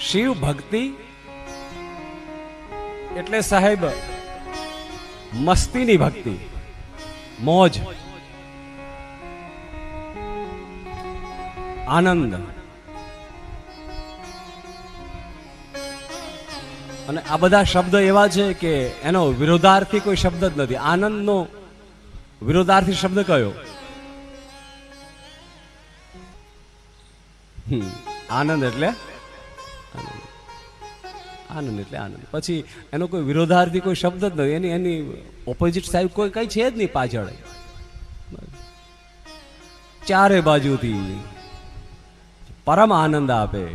શિવ ભક્તિ એટલે સાહેબ, મસ્તીની ભક્તિ, મોજ, આનંદ. અને આ બધા શબ્દ એવા છે કે એનો વિરોધાર્થી કોઈ શબ્દ જ નથી. આનંદનો વિરોધાર્થી શબ્દ કયો? આનંદ એટલે આનંદ. એટલે આનંદ. પછી એનો કોઈ વિરોધાર્થી કોઈ શબ્દ જ નથી. એની એની ઓપોઝિટ સાઈડ કોઈ કઈ છે જ નહીં પાછળ. ચારે બાજુથી પરમ આનંદ આપે.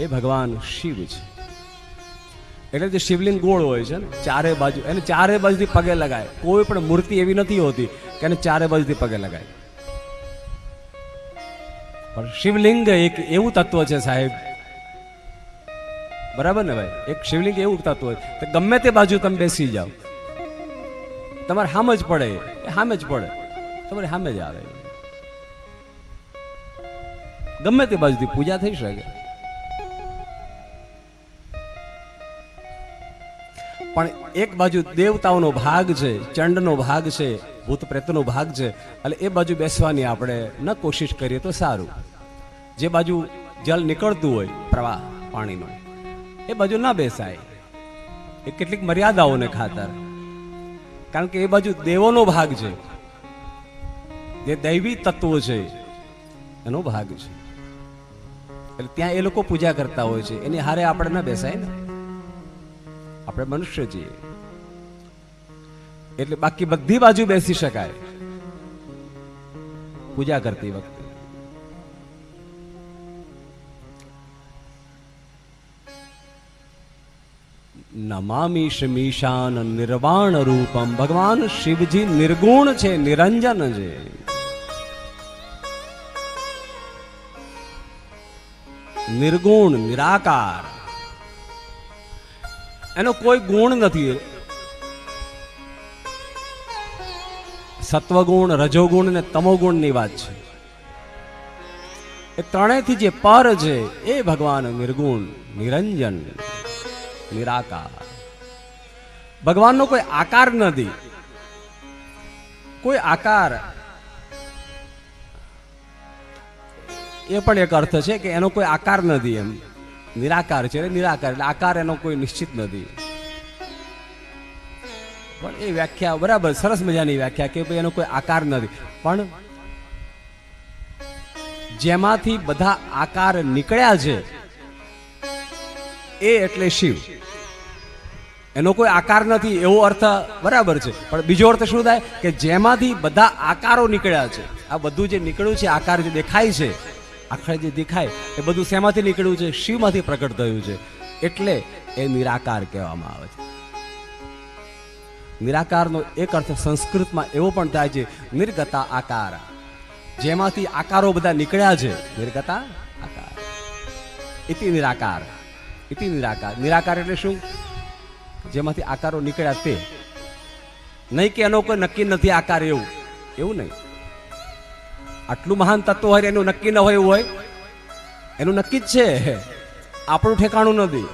એ ભગવાન શિવ છે. એટલે જે શિવલિંગ ગોળ હોય છે ને, ચારે બાજુ, એને ચારે બાજુથી પગે લગાય. કોઈ પણ મૂર્તિ એવી નથી હોતી કે એને ચારે બાજુથી પગે લગાય. પણ શિવલિંગ એક એવું તત્વ છે સાહેબ બરાબર ને ભાઈ? એક શિવલિંગ એવું તત્વ હોય તો ગમે તે બાજુ તમે બેસી જાઓ. તમારે હામ જ પડે એ. હામે જ પડે. તમારે હામે જ આવે ગમે તે બાજુથી પૂજા થઈ શકે. પણ એક બાજુ દેવતાઓનો ભાગ છે, ચંડનો ભાગ છે, ભૂત પ્રેતનો ભાગ છે, એટલે એ બાજુ બેસવાની આપણે ન કોશિશ કરીએ તો સારું. જે બાજુ જલ નીકળતું હોય, પ્રવાહ, પાણીનો. એ બાજુ ના બેસાય. એ કેટલીક મર્યાદાઓને ખાતર. કારણ કે એ બાજુ દેવોનો ભાગ છે. જે દૈવી તત્વો છે, એનો ભાગ છે. એટલે ત્યાં એ લોકો પૂજા કરતા હોય છે. એની હારે આપણે ના બેસાય ને? આપણે મનુષ્ય છીએ. એટલે બાકી બધી બાજુ બેસી શકાય. પૂજા કરતી વખતે. નમામી શમીશાન નિર્વાણ રૂપમ. ભગવાન શિવજી નિર્ગુણ છે, નિરંજન છે. નિર્ગુણ, નિરાકાર. એનો કોઈ ગુણ નથી. સત્વગુણ, રજોગુણ ને તમોગુણની વાત છે. એ ત્રણેયથી જે પર છે, એ ભગવાન નિર્ગુણ, નિરંજન. નિરાકાર. ભગવાનનો કોઈ આકાર નથી. કોઈ આકાર એ પણ એક અર્થ છે કે એનો કોઈ આકાર નથી એમ. નિરાકાર છે નિરાકાર, એટલે આકાર એનો કોઈ નિશ્ચિત નથી. પણ એ વ્યાખ્યા બરાબર સરસ મજાની વ્યાખ્યા કે ભાઈ એનો કોઈ આકાર નથી. પણ જેમાંથી બધા આકાર નીકળ્યા છે એ એટલે શિવ. એનો કોઈ આકાર નથી, એવો અર્થ બરાબર છે. પણ બીજો અર્થ શું થાય કે જેમાંથી બધા આકારો નીકળ્યા છે. આ બધું જે નીકળ્યું છે, આકાર જે દેખાય છે, આખરે જે દેખાય, એ બધું શેમાંથી નીકળ્યું છે? શિવમાંથી પ્રગટ થયું છે. એટલે એ નિરાકાર કહેવામાં આવે છે. નિરાકારનો એક અર્થ સંસ્કૃતમાં એવો પણ થાય છે, નિર્ગતા આકાર. જેમાંથી આકારો બધા નીકળ્યા છે, નિર્ગતા આકાર. ઇતિ નિરાકાર. ઇતિ નિરાકાર નિરાકાર એટલે શું? જેમાંથી આકારો નીકળ્યા તે. નહીં કે એનો કોઈ નક્કી નથી આકાર એવું. એવું નહીં. આટલું મહાન તત્વ હોય, એનું નક્કી ન હોય એવું હોય. એનું નક્કી જ છે. આપણું ઠેકાણું નથી.